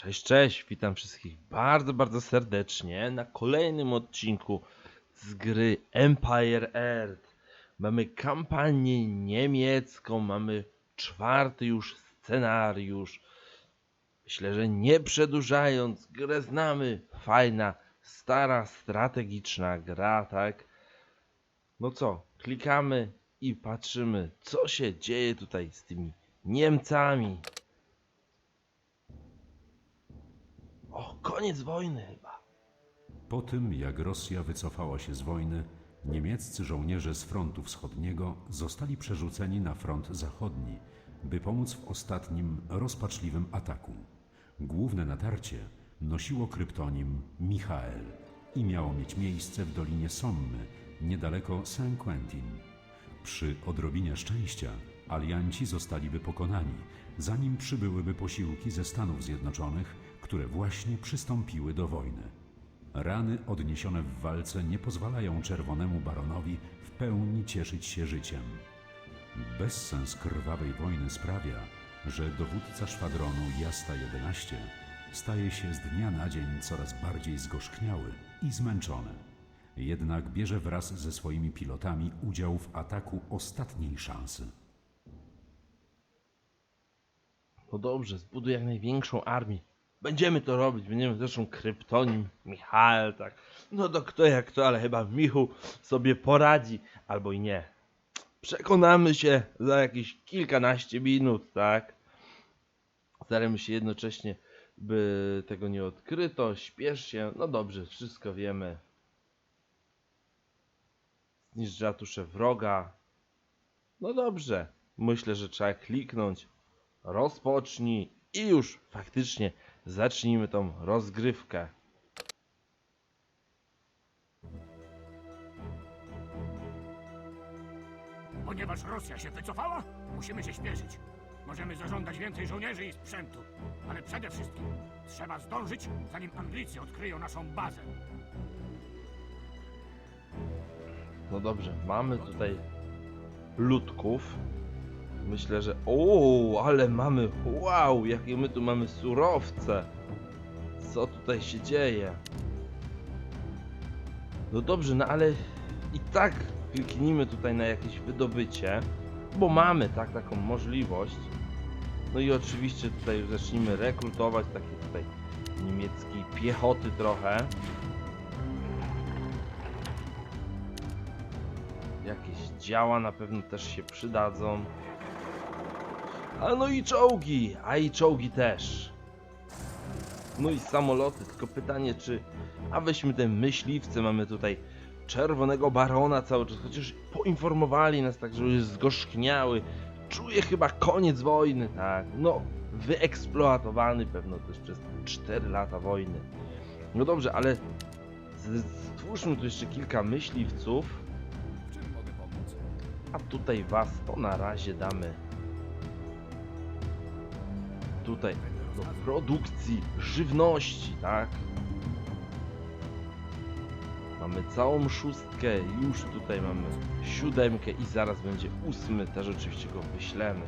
Cześć, cześć, witam wszystkich bardzo, bardzo serdecznie na kolejnym odcinku z gry Empire Earth. Mamy kampanię niemiecką, mamy czwarty już scenariusz. Myślę, że nie przedłużając, grę znamy. Fajna, stara, strategiczna gra, tak? No co, klikamy i patrzymy, co się dzieje tutaj z tymi Niemcami. Koniec wojny chyba. Po tym, jak Rosja wycofała się z wojny, niemieccy żołnierze z frontu wschodniego zostali przerzuceni na front zachodni, by pomóc w ostatnim rozpaczliwym ataku. Główne natarcie nosiło kryptonim Michael i miało mieć miejsce w Dolinie Sommy, niedaleko Saint-Quentin. Przy odrobinie szczęścia alianci zostaliby pokonani, zanim przybyłyby posiłki ze Stanów Zjednoczonych, które właśnie przystąpiły do wojny. Rany odniesione w walce nie pozwalają czerwonemu baronowi w pełni cieszyć się życiem. Bezsens krwawej wojny sprawia, że dowódca szwadronu Jasta 11 staje się z dnia na dzień coraz bardziej zgorzkniały i zmęczony. Jednak bierze wraz ze swoimi pilotami udział w ataku ostatniej szansy. No dobrze, zbuduj jak największą armię. Będziemy to robić, będziemy zresztą kryptonim Michał, tak. No to kto jak to, ale chyba Michu sobie poradzi, albo i nie. Przekonamy się za jakieś kilkanaście minut, tak. Staramy się jednocześnie, by tego nie odkryto, śpiesz się, no dobrze, wszystko wiemy. Zniszcz ratusze wroga. No dobrze, myślę, że trzeba kliknąć rozpocznij i już faktycznie zacznijmy tą rozgrywkę. Ponieważ Rosja się wycofała, musimy się śpieszyć. Możemy zażądać więcej żołnierzy i sprzętu, ale przede wszystkim trzeba zdążyć, zanim Anglicy odkryją naszą bazę. No dobrze, mamy tutaj ludków. Myślę, że. O, ale mamy. Wow, jakie my tu mamy surowce. Co tutaj się dzieje? No dobrze, no ale i tak kliknijmy tutaj na jakieś wydobycie, bo mamy tak taką możliwość. No i oczywiście tutaj zacznijmy rekrutować takie tutaj niemieckiej piechoty trochę. Jakieś działa na pewno też się przydadzą. A no i czołgi, a i czołgi też. No i samoloty, tylko pytanie czy... A weźmy te myśliwce, mamy tutaj czerwonego barona cały czas, chociaż poinformowali nas tak, że już zgorzkniały. Czuję chyba koniec wojny, tak. No, wyeksploatowany pewno też przez 4 lata wojny. No dobrze, ale stwórzmy tu jeszcze kilka myśliwców. W czym mogę pomóc? A tutaj was to na razie damy tutaj do produkcji żywności, tak? Mamy całą szóstkę, już tutaj mamy siódemkę i zaraz będzie ósmy, też oczywiście go wyślemy.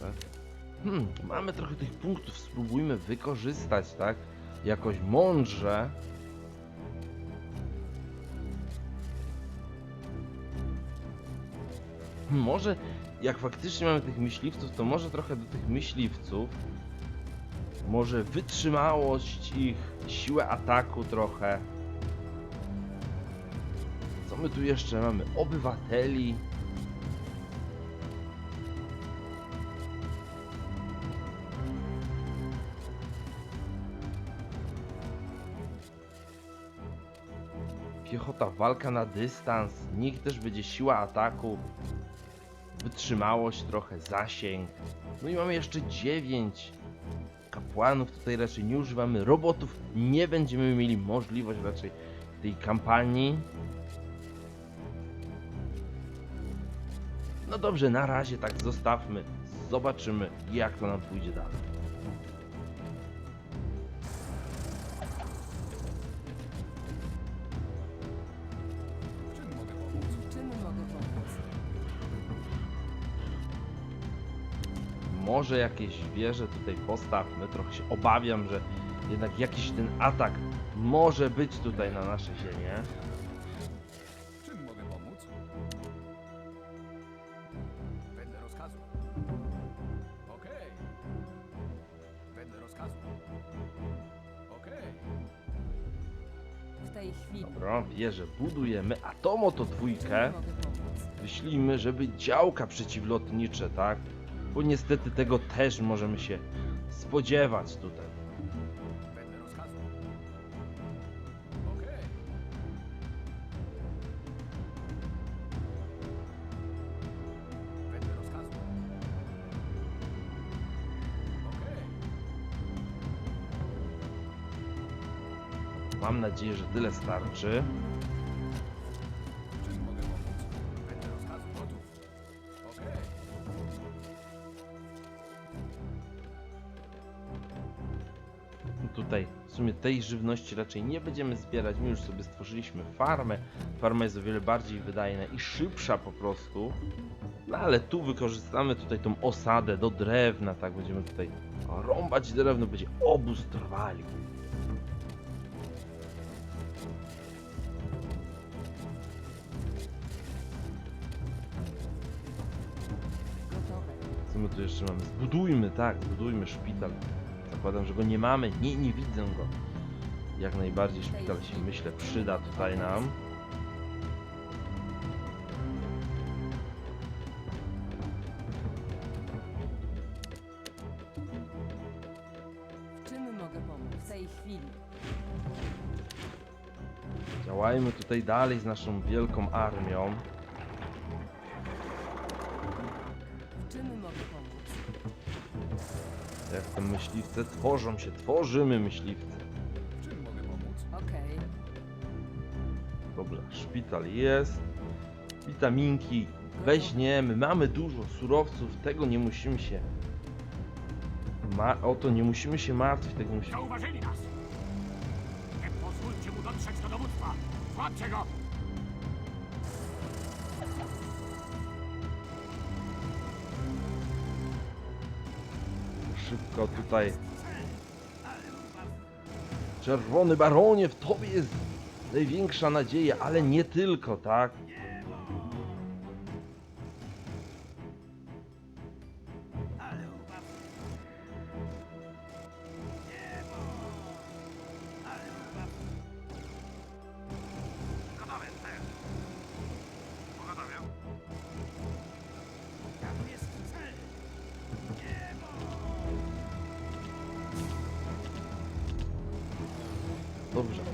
Dobrze. Hmm, mamy trochę tych punktów, spróbujmy wykorzystać, tak? Jakoś mądrze. Może jak faktycznie mamy tych myśliwców, to może trochę do tych myśliwców. Może wytrzymałość ich, siłę ataku trochę. Co my tu jeszcze mamy? Obywateli. Piechota, walka na dystans, niech też będzie siła ataku, wytrzymałość trochę, zasięg. No i mamy jeszcze 9 kapłanów, tutaj raczej nie używamy robotów, nie będziemy mieli możliwość raczej tej kampanii. No dobrze, na razie tak zostawmy, zobaczymy jak to nam pójdzie dalej. Może jakieś wieże tutaj postawmy. Trochę się obawiam, że jednak jakiś ten atak może być tutaj na nasze ziemię. Czym mogę pomóc? Wedle rozkazu. Okej. Wedle rozkazu. Okej. W tej chwili. Dobra, wieże budujemy, a tą oto dwójkę mogę pomóc? wyślijmy, żeby działka przeciwlotnicze, tak? Bo niestety tego też możemy się spodziewać tutaj. Mam nadzieję, że tyle starczy. Tej żywności raczej nie będziemy zbierać. My już sobie stworzyliśmy farmę. Farma jest o wiele bardziej wydajna i szybsza po prostu. No ale tu wykorzystamy tutaj tą osadę do drewna, tak? Będziemy tutaj rąbać drewno, będzie obóz trwali. Co my tu jeszcze mamy? Zbudujmy, tak, zbudujmy szpital. Zakładam, że go nie mamy. Nie, nie widzę go. Jak najbardziej szpital się myślę przyda tutaj nam. W czym mogę pomóc? W tej chwili. Działajmy tutaj dalej z naszą wielką armią. W czym mogę pomóc? Jak te myśliwce tworzą się, tworzymy myśliwce. Dobrze, szpital jest. Witaminki weźmiemy. Mamy dużo surowców, tego nie musimy się. Ma o to nie musimy się martwić, tego musimy. Zauważyli nas! Nie pozwólcie mu dotrzeć do dowództwa! Złapcie go! Szybko tutaj. Czerwony baronie, w tobie jest największa nadzieja, ale nie tylko, tak?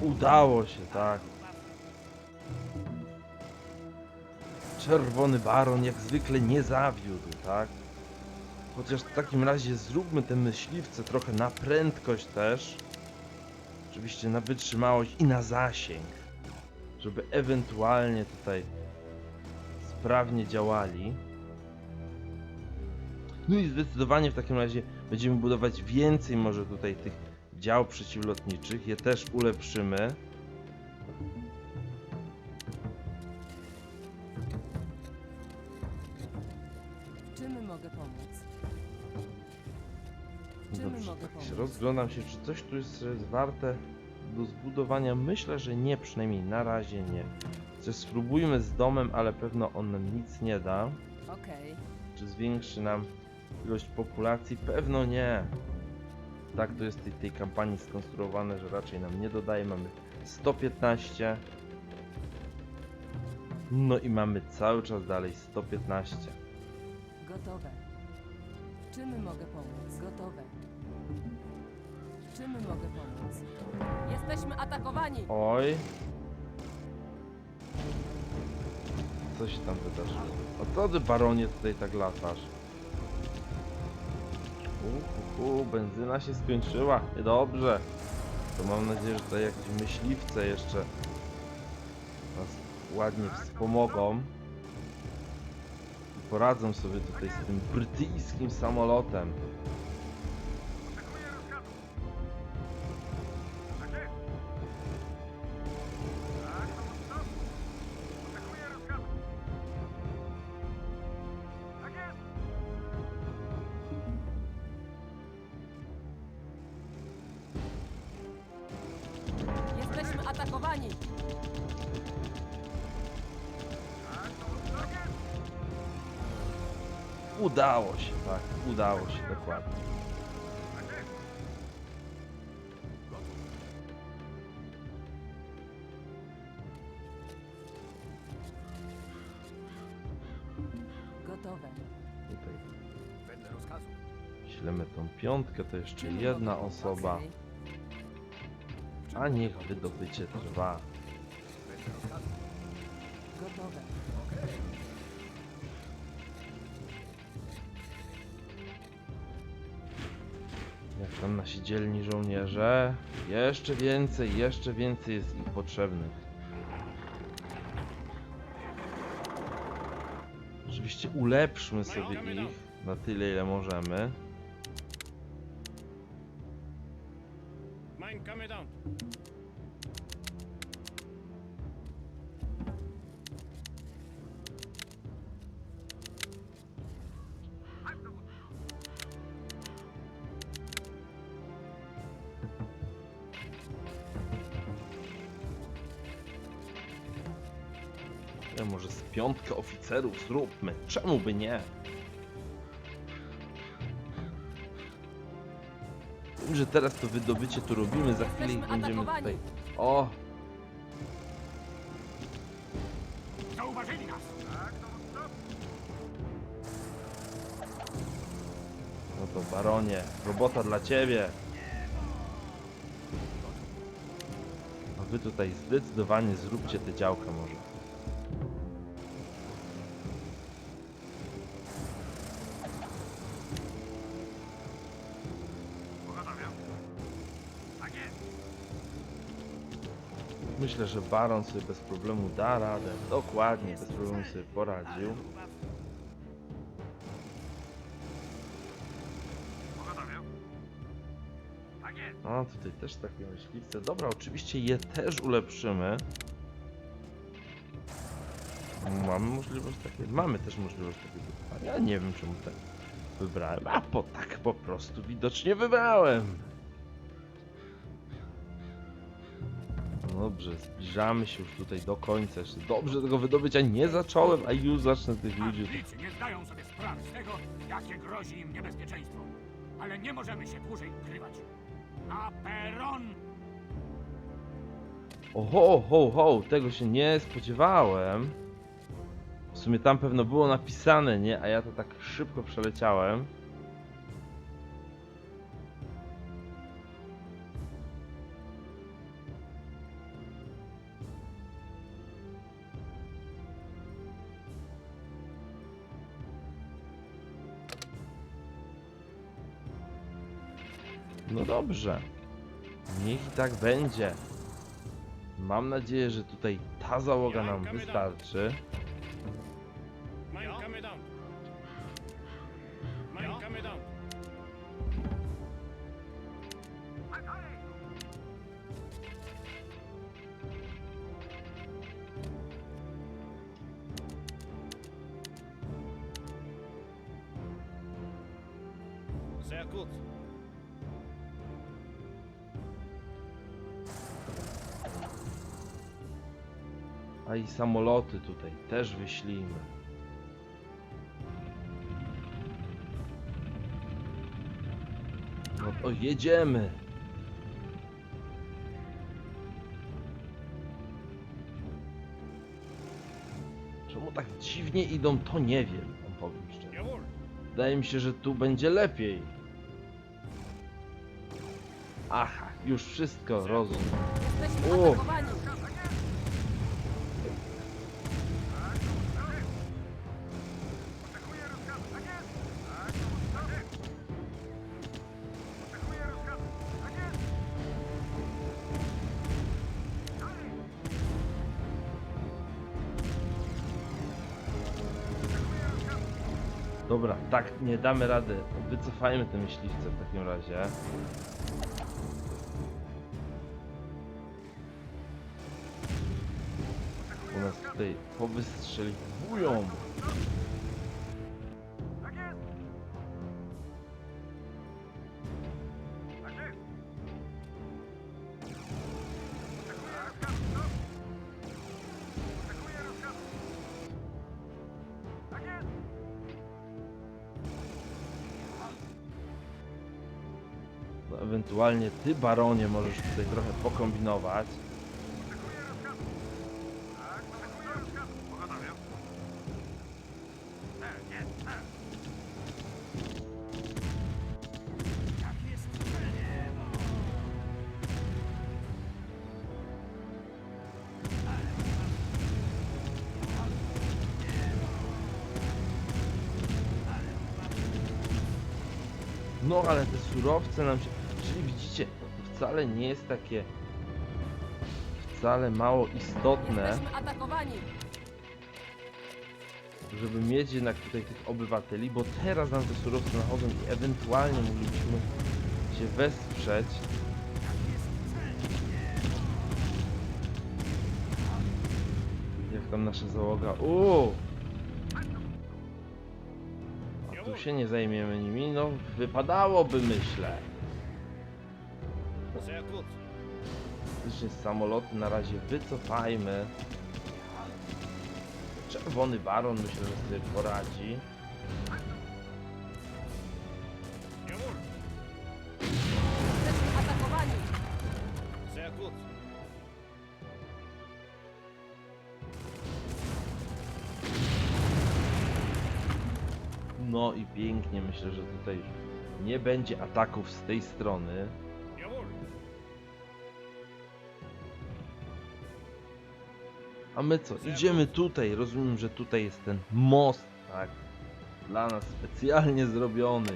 Udało się, tak. Czerwony baron jak zwykle nie zawiódł, tak? Chociaż w takim razie zróbmy te myśliwce trochę na prędkość też. Oczywiście na wytrzymałość i na zasięg. Żeby ewentualnie tutaj sprawnie działali. No i zdecydowanie w takim razie będziemy budować więcej może tutaj tych dział przeciwlotniczych. Je też ulepszymy. Czym mogę pomóc? Czym Dobrze, mogę tak pomóc? się rozglądam się, czy coś tu jest, jest warte do zbudowania. Myślę, że nie, przynajmniej na razie nie. Coś spróbujmy z domem, ale pewno on nam nic nie da. Okej. Czy zwiększy nam ilość populacji? Pewno nie. Tak to jest w tej, tej kampanii skonstruowane, że raczej nam nie dodaje. Mamy 115. No i mamy cały czas dalej 115. Gotowe. W czym mogę pomóc? Gotowe. W czym mogę pomóc? Jesteśmy atakowani! Oj. Co się tam wydarzyło? A co ty baronie tutaj tak latasz? U, u, benzyna się skończyła. Niedobrze. To mam nadzieję, że tutaj jakieś myśliwce jeszcze nas ładnie wspomogą. I poradzą sobie tutaj z tym brytyjskim samolotem. Gotowe. Tutaj Wedle rozkazu. ślemy tą piątkę, to jeszcze jedna osoba, a niech wydobycie trwa. Wedle rozkazu. Gotowe. Jak tam nasi dzielni żołnierze? Jeszcze więcej, jeszcze więcej jest ich potrzebnych. Oczywiście ulepszmy sobie ich na tyle, ile możemy. Mein Kommandant. Ja piątkę oficerów zróbmy. Czemu by nie? Wiem, że teraz to wydobycie tu robimy, za chwilę ich Jesteśmy będziemy atakowani. tutaj. O! Zauważyli nas. No to baronie, robota dla ciebie. A wy tutaj zdecydowanie zróbcie tę działkę może. Myślę, że Baron sobie bez problemu da radę. Dokładnie, bez problemu sobie poradził. A, tutaj też takie myśliwce. Dobra, oczywiście je też ulepszymy. Mamy możliwość takiej. Mamy też możliwość takiego. Ja nie wiem czemu tak wybrałem. A po tak po prostu widocznie wybrałem. Dobrze, zbliżamy się już tutaj do końca. Jeszcze dobrze tego wydobycia nie zacząłem, a już zacznę tych ludzi. Anglicy nie zdają sobie sprawy z tego, jakie grozi im niebezpieczeństwo. Ale nie możemy się dłużej ukrywać. Na peron! Oho, ho, ho, tego się nie spodziewałem. W sumie tam pewno było napisane, nie? A ja to tak szybko przeleciałem. Dobrze. Niech i tak będzie. Mam nadzieję, że tutaj ta załoga nam wystarczy. Sehr gut. A i samoloty tutaj też wyślijmy. No to jedziemy. Czemu tak dziwnie idą, to nie wiem, wam powiem szczerze. Wydaje mi się, że tu będzie lepiej. Aha, już wszystko rozumiem. Jesteśmy O! atakowani! Nie damy rady. Wycofajmy te myśliwce w takim razie. U nas tutaj powystrzeliwują. Ty, baronie, możesz tutaj trochę pokombinować. No ale te surowce nam się... Wcale nie jest takie... Wcale mało istotne, Jesteśmy atakowani! żeby mieć jednak tutaj tych obywateli, bo teraz nam te surowce nachodzą i ewentualnie moglibyśmy się wesprzeć. Jak tam nasza załoga? Uuu! A tu się nie zajmiemy nimi? No, wypadałoby, myślę. Faktycznie samoloty na razie wycofajmy. Czerwony baron myślę, że sobie poradzi. Jesteśmy atakowani! No i pięknie, myślę, że tutaj nie będzie ataków z tej strony. A my co? Idziemy tutaj. Rozumiem, że tutaj jest ten most, tak? Dla nas specjalnie zrobiony.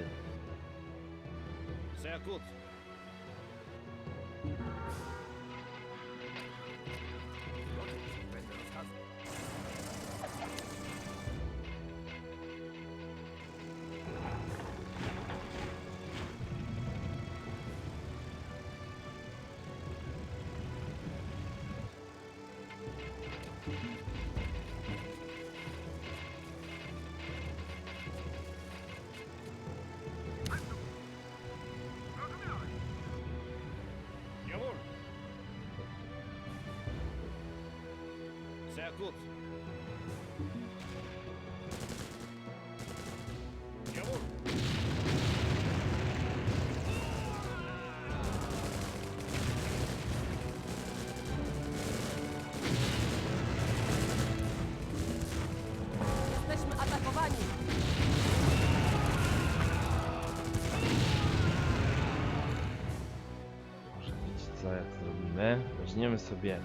Jesteśmy atakowani! Może wiecie co, jak zrobimy? Weźmiemy sobie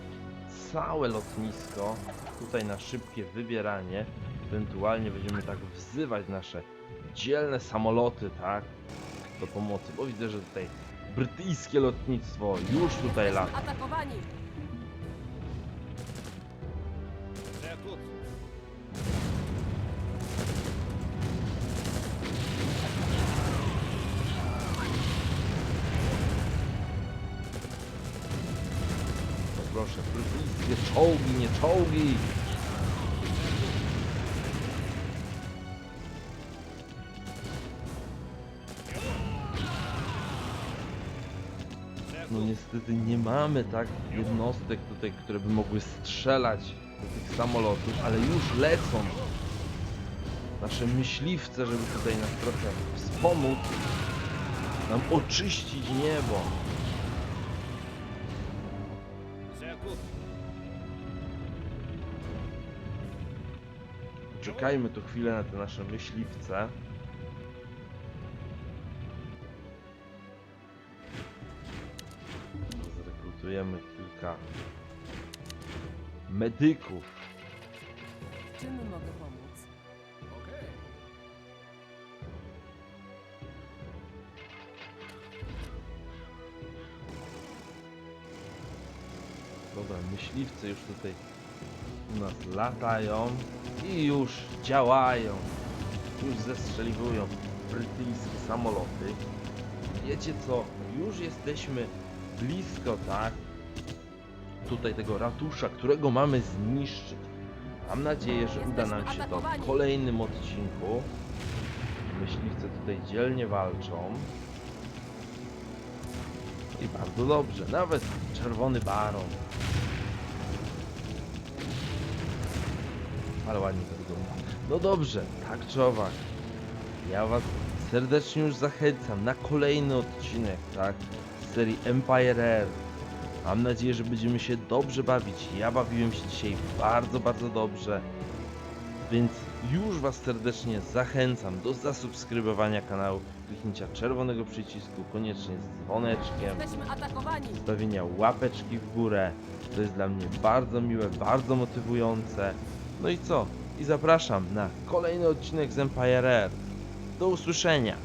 całe lotnisko, tutaj na szybkie wybieranie. Ewentualnie będziemy tak wzywać nasze dzielne samoloty, tak? Do pomocy, bo widzę, że tutaj brytyjskie lotnictwo już tutaj lata. Atakowani! No niestety nie mamy tak jednostek tutaj, które by mogły strzelać do tych samolotów, ale już lecą nasze myśliwce, żeby tutaj nas trochę wspomóc, nam oczyścić niebo. Czekajmy tu chwilę na te nasze myśliwce. Zrekrutujemy kilka medyków. Czym mogę pomóc? Dobra, myśliwce już tutaj nas latają i już działają. Już zestrzeliwują brytyjskie samoloty. Wiecie co? Już jesteśmy blisko, tak? Tutaj tego ratusza, którego mamy zniszczyć. Mam nadzieję, że uda nam się to w kolejnym odcinku. Myśliwce tutaj dzielnie walczą. I bardzo dobrze, nawet czerwony baron. Ale ładnie to wygląda. No dobrze, tak czy owak. Ja was serdecznie już zachęcam na kolejny odcinek, tak? serii Empire Air. Mam nadzieję, że będziemy się dobrze bawić. Ja bawiłem się dzisiaj bardzo, bardzo dobrze. Więc już Was serdecznie zachęcam do zasubskrybowania kanału, kliknięcia czerwonego przycisku, koniecznie z dzwoneczkiem zostawienia łapeczki w górę. To jest dla mnie bardzo miłe, bardzo motywujące. No i co? I zapraszam na kolejny odcinek z Empire Air. Do usłyszenia.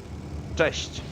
Cześć!